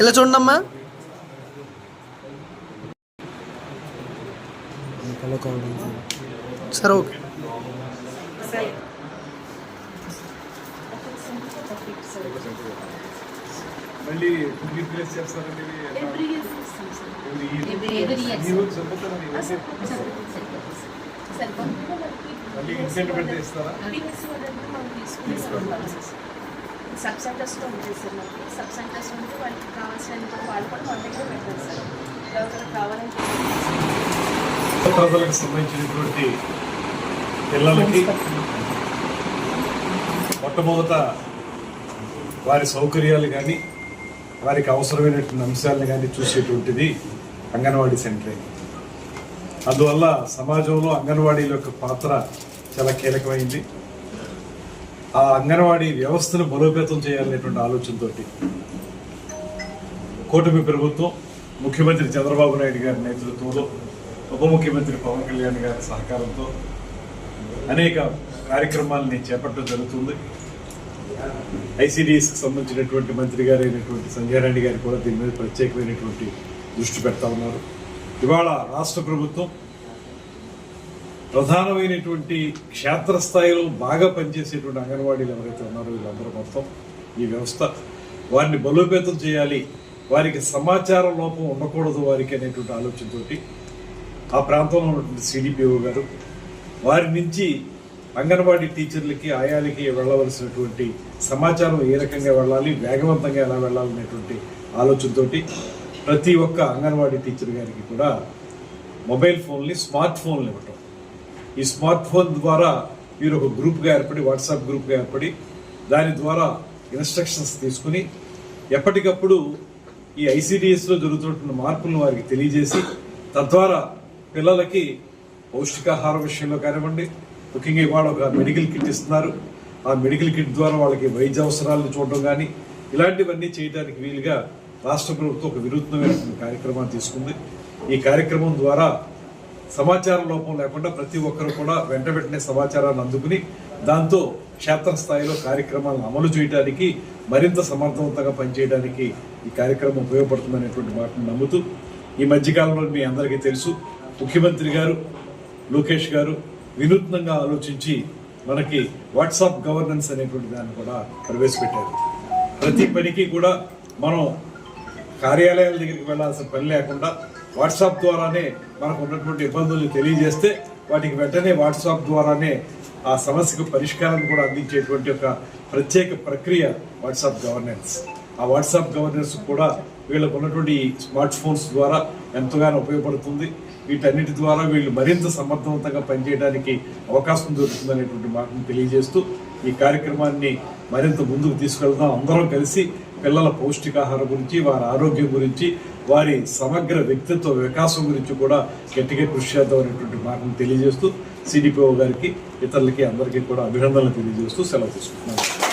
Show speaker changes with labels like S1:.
S1: ఇలా చూడండి అమ్మా సరే ఓకే.
S2: మళ్ళీ రీప్లేస్ చేస్తారండి?
S3: Every year
S2: year. మళ్ళీ ఇన్సెంట్ పెడితే ఇస్తారా?
S3: సబ్ సెంటర్స్లో ఉంటాయి సార్ మనకి సబ్ సెంటర్స్ ఉంటే వాళ్ళకి కావాల్సిన వాళ్ళు కూడా మన దగ్గర పెడతారు సార్. ఎవరికైనా కావాలంటే
S2: ప్రజలకు సంబంధించినటువంటి పిల్లలకి మొట్టమొదట వారి సౌకర్యాలు కానీ వారికి అవసరమైనటువంటి అంశాలను కానీ చూసేటువంటిది అంగన్వాడీ సెంటరే. అందువల్ల సమాజంలో అంగన్వాడీల యొక్క పాత్ర చాలా కీలకమైంది. ఆ అంగన్వాడీ వ్యవస్థను బలోపేతం చేయాలనేటువంటి ఆలోచనతో కూటమి ప్రభుత్వం ముఖ్యమంత్రి చంద్రబాబు నాయుడు గారి నేతృత్వంలో ఉప ముఖ్యమంత్రి పవన్ కళ్యాణ్ గారి సహకారంతో అనేక కార్యక్రమాలని చేపట్టడం జరుగుతుంది. ఐసీడీఎస్కి సంబంధించినటువంటి మంత్రి గారు అయినటువంటి సంజయ్ రెడ్డి గారు కూడా దీని మీద ప్రత్యేకమైనటువంటి దృష్టి పెడతా ఉన్నారు. ఇవాళ రాష్ట్ర ప్రభుత్వం ప్రధానమైనటువంటి క్షేత్రస్థాయిలో బాగా పనిచేసేటువంటి అంగన్వాడీలు ఎవరైతే ఉన్నారో వీళ్ళందరూ మొత్తం ఈ వ్యవస్థ వారిని బలోపేతం చేయాలి వారికి సమాచార లోపం ఉండకూడదు వారికి అనేటువంటి ఆలోచనతోటి ఆ ప్రాంతంలో ఉన్నటువంటి సిడిపిఓ గారు వారి నుంచి అంగన్వాడీ టీచర్లకి ఆయాలకి వెళ్ళవలసినటువంటి సమాచారం ఏ రకంగా వెళ్ళాలి వేగవంతంగా ఎలా వెళ్ళాలనేటువంటి ఆలోచనతో ఆలోచనతోటి ప్రతి ఒక్క అంగన్వాడీ టీచర్ గారికి కూడా మొబైల్ ఫోన్ని స్మార్ట్ ఫోన్లు ఇవ్వటం. ఈ స్మార్ట్ ఫోన్ ద్వారా మీరు ఒక గ్రూప్గా ఏర్పడి వాట్సాప్ గ్రూప్గా ఏర్పడి దాని ద్వారా ఇన్స్ట్రక్షన్స్ తీసుకుని ఎప్పటికప్పుడు ఈ ఐసిడిఎస్లో జరుగుతున్న మార్పులను వారికి తెలియజేసి తద్వారా పిల్లలకి పౌష్టికాహార విషయంలో కానివ్వండి ముఖ్యంగా ఇవాళ ఒక మెడికల్ కిట్ ఇస్తున్నారు. ఆ మెడికల్ కిట్ ద్వారా వాళ్ళకి వైద్య అవసరాలను చూడడం కానీ ఇలాంటివన్నీ చేయడానికి వీలుగా రాష్ట్ర ప్రభుత్వం ఒక వినూత్నమైనటువంటి కార్యక్రమాన్ని తీసుకుంది. ఈ కార్యక్రమం ద్వారా సమాచార లోపం లేకుండా ప్రతి ఒక్కరు కూడా వెంట వెంటనే సమాచారాన్ని అందుకుని దాంతో క్షేత్రస్థాయిలో కార్యక్రమాలను అమలు చేయడానికి మరింత సమర్థవంతంగా పనిచేయడానికి ఈ కార్యక్రమం ఉపయోగపడుతుందనేటువంటి మాటను నమ్ముతూ ఈ మధ్యకాలంలో మీ అందరికీ తెలుసు ముఖ్యమంత్రి గారు లోకేష్ గారు వినూత్నంగా ఆలోచించి మనకి వాట్సాప్ గవర్నెన్స్ అనేటువంటి దాన్ని కూడా ప్రవేశపెట్టారు. ప్రతి పనికి కూడా మనం కార్యాలయాల దగ్గరికి వెళ్ళాల్సిన పని లేకుండా వాట్సాప్ ద్వారానే మనకు ఉన్నటువంటి ఇబ్బందుల్ని తెలియజేస్తే వాటికి వెంటనే వాట్సాప్ ద్వారానే ఆ సమస్యకు పరిష్కారం కూడా అందించేటువంటి ఒక ప్రత్యేక ప్రక్రియ వాట్సాప్ గవర్నెన్స్. ఆ వాట్సాప్ గవర్నెన్స్ కూడా వీళ్ళకు ఉన్నటువంటి స్మార్ట్ ఫోన్స్ ద్వారా ఎంతగానో ఉపయోగపడుతుంది. వీటన్నిటి ద్వారా వీళ్ళు మరింత సమర్థవంతంగా పనిచేయడానికి అవకాశం దొరుకుతుంది మాటను తెలియజేస్తూ ఈ కార్యక్రమాన్ని మరింత ముందుకు తీసుకెళ్దాం. అందరం కలిసి పిల్లల పౌష్టికాహారం గురించి వారి ఆరోగ్యం గురించి వారి సమగ్ర వ్యక్తిత్వ వికాసం గురించి కూడా గట్టిగా కృషి చేద్దాం అనేటువంటి మాటను తెలియజేస్తూ సిడిపిఓ గారికి ఇతరులకి అందరికీ కూడా అభినందనలు తెలియజేస్తూ సెలవు తీసుకుంటున్నాను.